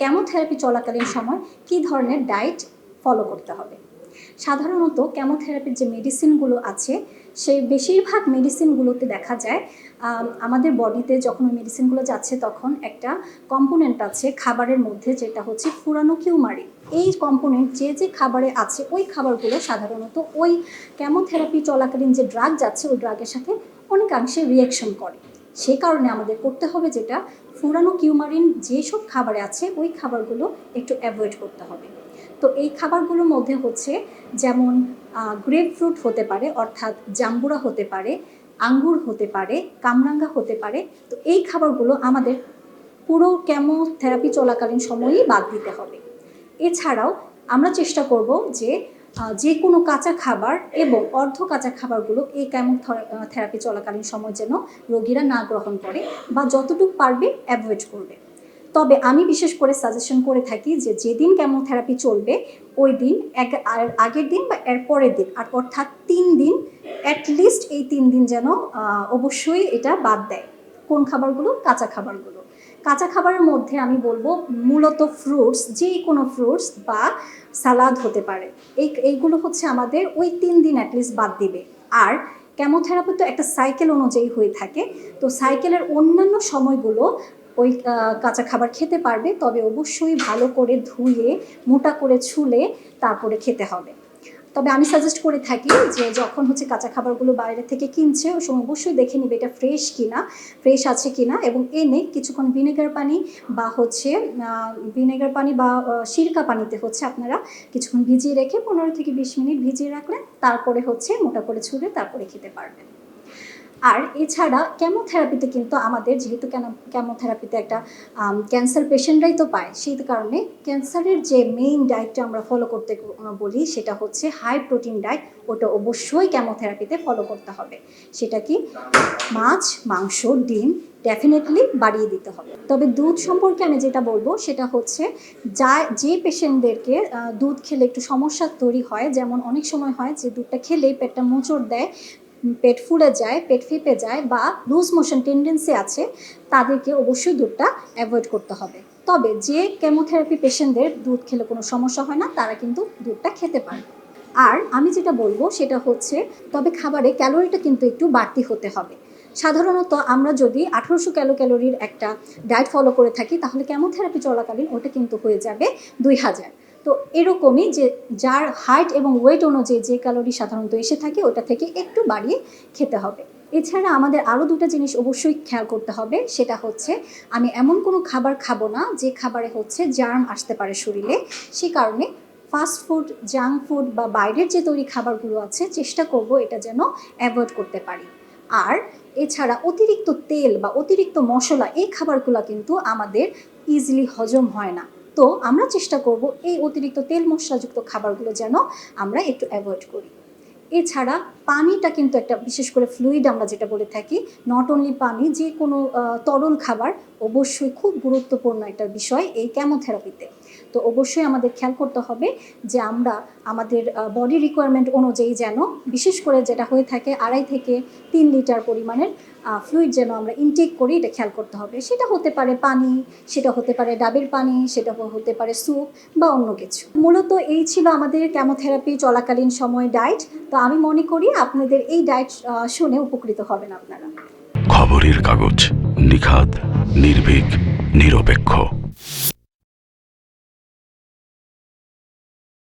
Chemotherapy চলাকালীন সময় কী ধরনের ডায়েট ফলো করতে হবে? সাধারণত কেমোথেরাপির যে মেডিসিনগুলো আছে, সেই বেশিরভাগ মেডিসিনগুলোতে দেখা যায় আমাদের বডিতে যখন ওই মেডিসিনগুলো যাচ্ছে তখন একটা কম্পোনেন্ট আছে খাবারের মধ্যে, যেটা হচ্ছে ফুরানো কিউমারি এই কম্পোনেন্ট যে যে খাবারে আছে, ওই খাবারগুলো সাধারণত ওই কেমোথেরাপি চলাকালীন যে ড্রাগ যাচ্ছে, ওই ড্রাগের সাথে অনেকাংশে রিয়াকশন করে। সেই কারণে আমাদের করতে হবে যেটা ফুরানো কিউমারিন যেসব খাবারে আছে, ওই খাবারগুলো একটু অ্যাভয়েড করতে হবে। তো এই খাবারগুলোর মধ্যে হচ্ছে যেমন গ্রেপ ফ্রুট হতে পারে, অর্থাৎ জাম্বুরা হতে পারে, আঙ্গুর হতে পারে, কামরাঙ্গা হতে পারে, তো এই খাবারগুলো আমাদের পুরো কেমোথেরাপি চলাকালীন সময়েই বাদ দিতে হবে। এছাড়াও আমরা চেষ্টা করব যে যে কোনো কাঁচা খাবার এবং অর্ধ কাঁচা খাবারগুলো এই কেমো থেরাপি চলাকালীন সময় যেন রোগীরা না গ্রহণ করে বা যতটুকু পারবে অ্যাভয়েড করবে। তবে আমি বিশেষ করে সাজেশন করে থাকি যে যেদিন কেমোথেরাপি চলবে, ওই দিন এক আগের দিন বা এর পরের দিন, আর অর্থাৎ তিন দিন অ্যাটলিস্ট এই তিন দিন যেন অবশ্যই এটা বাদ দেয়। কোন খাবারগুলো? কাঁচা খাবারগুলো। কাঁচা খাবারের মধ্যে আমি বলব মূলত ফ্রুটস যে কোনো ফ্রুটস বা সালাদ হতে পারে। এই, এইগুলো হচ্ছে আমাদের ওই তিন দিন অ্যাটলিস্ট বাদ দিবে। আর কেমোথেরাপি তো একটা সাইকেল অনুযায়ী হয়ে থাকে। তো সাইকেলের অন্যান্য সময়গুলো ওই কাঁচা খাবার খেতে পারবে, তবে অবশ্যই ভালো করে ধুয়ে, মোটা করে ছুলে তারপরে খেতে হবে। তবে আমি সাজেস্ট করে থাকি যে যখন হচ্ছে কাঁচা খাবারগুলো বাইরে থেকে কিনছে ওই সময় অবশ্যই দেখে নিবে এটা ফ্রেশ কিনা ফ্রেশ আছে কিনা এবং এনে কিছুক্ষণ ভিনেগার পানি বা হচ্ছে ভিনেগার পানি বা সিরকা পানিতে হচ্ছে আপনারা কিছুক্ষণ ভিজিয়ে রেখে পনেরো থেকে বিশ মিনিট ভিজিয়ে রাখলেন তারপরে হচ্ছে মোটা করে ছুঁড়ে তারপরে খেতে পারবেন। আর এছাড়া কেমোথেরাপিতে কিন্তু আমাদের যেহেতু কেন কেমোথেরাপিতে একটা ক্যান্সার পেশেন্টরাই তো পায়, সেই কারণে ক্যান্সারের যে মেইন ডায়েটটা আমরা ফলো করতে বলি সেটা হচ্ছে হাই প্রোটিন ডায়েট ওটা অবশ্যই কেমোথেরাপিতে ফলো করতে হবে। সেটা কি? মাছ, মাংস, ডিম ডেফিনেটলি বাড়িয়ে দিতে হবে। তবে দুধ সম্পর্কে আমি যেটা বলব সেটা হচ্ছে যা, যে পেশেন্টদেরকে দুধ খেলে একটু সমস্যা তৈরি হয়, যেমন অনেক সময় হয় যে দুধটা খেলেই পেটটা মোচড় দেয় পেট ফুলে যায়, পেট ফেপে যায় বা লুজ মোশন টেন্ডেন্সি আছে, তাদেরকে অবশ্যই দুধটা অ্যাভয়েড করতে হবে। তবে যে কেমোথেরাপি পেশেন্টদের দুধ খেলে কোনো সমস্যা হয় না, তারা কিন্তু দুধটা খেতে পারে। আর আমি যেটা বলব সেটা হচ্ছে, তবে খাবারে ক্যালোরিটা কিন্তু একটু বাড়তি হতে হবে। সাধারণত আমরা যদি আঠারোশো ক্যালো, ক্যালোরির একটা ডায়েট ফলো করে থাকি, তাহলে কেমোথেরাপি চলাকালীন ওটা কিন্তু হয়ে যাবে দুই হাজার। তো এরকমই যে যার হাইট এবং ওয়েট অনুযায়ী যে ক্যালোরি সাধারণত এসে থাকে, ওটা থেকে একটু বাড়িয়ে খেতে হবে। এছাড়া আমাদের আরও দুটো জিনিস অবশ্যই খেয়াল করতে হবে, সেটা হচ্ছে আমি এমন কোনো খাবার খাব না, যে খাবারে হচ্ছে জার্ম আসতে পারে শরীরে। সে কারণে ফাস্ট ফুড জাঙ্ক ফুড বা বাইরের যে তৈরি খাবারগুলো আছে, চেষ্টা করব এটা যেন অ্যাভয়েড করতে পারি। আর এছাড়া অতিরিক্ত তেল বা অতিরিক্ত মশলা, এই খাবারগুলো কিন্তু আমাদের ইজিলি হজম হয় না। তো আমরা চেষ্টা করব এই অতিরিক্ত তেল মশলাযুক্ত খাবারগুলো যেন আমরা একটু অ্যাভয়েড করি। এছাড়া পানিটা কিন্তু একটা বিশেষ করে ফ্লুইড আমরা যেটা বলে থাকি নট অনলি পানি, যে কোনো তরল খাবার অবশ্যই খুব গুরুত্বপূর্ণ একটা বিষয় এই কেমোথেরাপিতে তো অবশ্যই আমাদের খেয়াল করতে হবে যে আমরা আমাদের বডি রিকোয়ারমেন্ট অনুযায়ী যেন, বিশেষ করে যেটা হয়ে থাকে আড়াই থেকে তিন লিটার পরিমাণের ফ্লুইড যেন আমরা ইনটেক করি, এটা খেয়াল করতে হবে। সেটা হতে পারে পানি, সেটা হতে পারে ডাবের পানি, সেটা হতে পারে স্যুপ বা অন্য কিছু। মূলত এই ছিল আমাদের কেমোথেরাপি চলাকালীন সময় ডায়েট তো আমি মনে করি আপনাদের এই ডায়েট শুনে উপকৃত হবেন আপনারা। খবরের কাগজ নিখাত নির্ভীক, নিরপেক্ষ।